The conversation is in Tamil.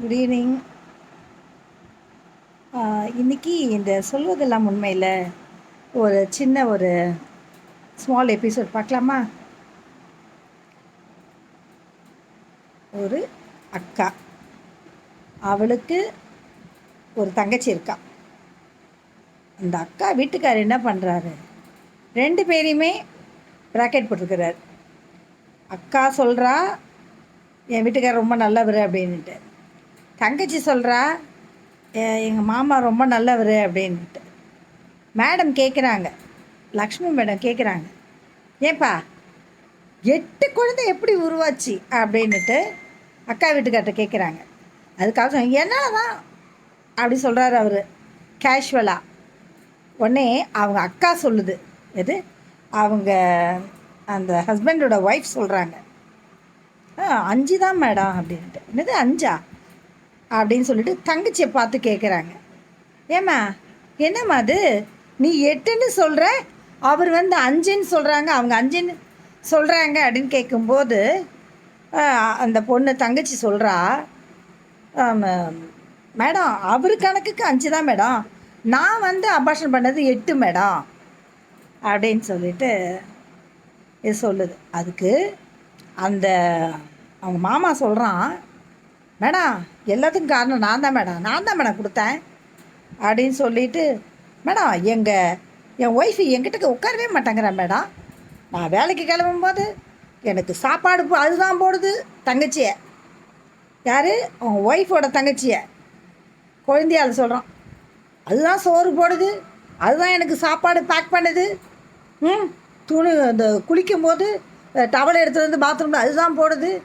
குட் ஈவினிங் இன்றைக்கி இந்த சொல்வதெல்லாம் உண்மையில் ஒரு சின்ன ஒரு ஸ்மால் எபிசோட் பார்க்கலாமா? ஒரு அக்கா. அவளுக்கு ஒரு தங்கச்சி இருக்கா. அந்த அக்கா வீட்டுக்கார் என்ன பண்ணுறாரு ரெண்டு பேரையுமே ப்ராக்கெட் போட்டிருக்கிறார். அக்கா சொல்கிறா என் வீட்டுக்கார் ரொம்ப நல்லவர் அப்படின்ட்டு தங்கச்சி சொல்கிறா எங்கள் மாமா ரொம்ப நல்லவர் அப்படின்ட்டு. மேடம் கேட்குறாங்க லக்ஷ்மி மேடம் கேட்குறாங்க ஏப்பா எட்டு குழந்தை எப்படி உருவாச்சு? அப்படின்னுட்டு அக்கா வீட்டுக்கார்ட்ட கேட்குறாங்க அதுக்காக என்னால் தான் அப்படி சொல்கிறாரு அவர் கேஷுவலாக உடனே அவங்க அக்கா சொல்லுது. எது? அவங்க அந்த ஹஸ்பண்டோட ஒய்ஃப் சொல்கிறாங்க ஆ அஞ்சு தான் மேடம் அப்படின்ட்டு. என்னது அஞ்சா? அப்படின்னு சொல்லிட்டு தங்கச்சியை பார்த்து கேட்குறாங்க ஏம்மா என்னம்மா அது? நீ எட்டுன்னு சொல்கிற அவர் வந்து அஞ்சுன்னு சொல்கிறாங்க அவங்க அஞ்சுன்னு சொல்கிறாங்க அப்படின்னு கேட்கும்போது அந்த பொண்ணு தங்கச்சி சொல்கிறா மேடம் அவர் கணக்குக்கு அஞ்சு தான் மேடம். நான் வந்து அபாஷன் பண்ணது எட்டு மேடம். அப்படின்னு சொல்லிட்டு இது சொல்லுது. அதுக்கு அந்த அவங்க மாமா சொல்கிறான் மேடம் எல்லாத்துக்கும் காரணம் நான் தான் மேடம் நான் தான் மேடம் கொடுத்தேன். அப்படின்னு சொல்லிட்டு மேடம் எங்கள் என் ஒய்ஃபு என்கிட்ட உட்காரவே மாட்டேங்கிறேன் மேடம் நான் வேலைக்கு கிளம்பும்போது எனக்கு சாப்பாடு போ- அதுதான் போடுது தங்கச்சியை. யார்? அவங்க ஒய்ஃபோட தங்கச்சியை. குழந்தையால் சொல்கிறோம் அதுதான் சோறு போடுது அதுதான் எனக்கு சாப்பாடு பேக் பண்ணுது. ம் துணி இந்த குளிக்கும்போது டவல் எடுத்துகிட்டு வந்து பாத்ரூமில் அதுதான் போடுது.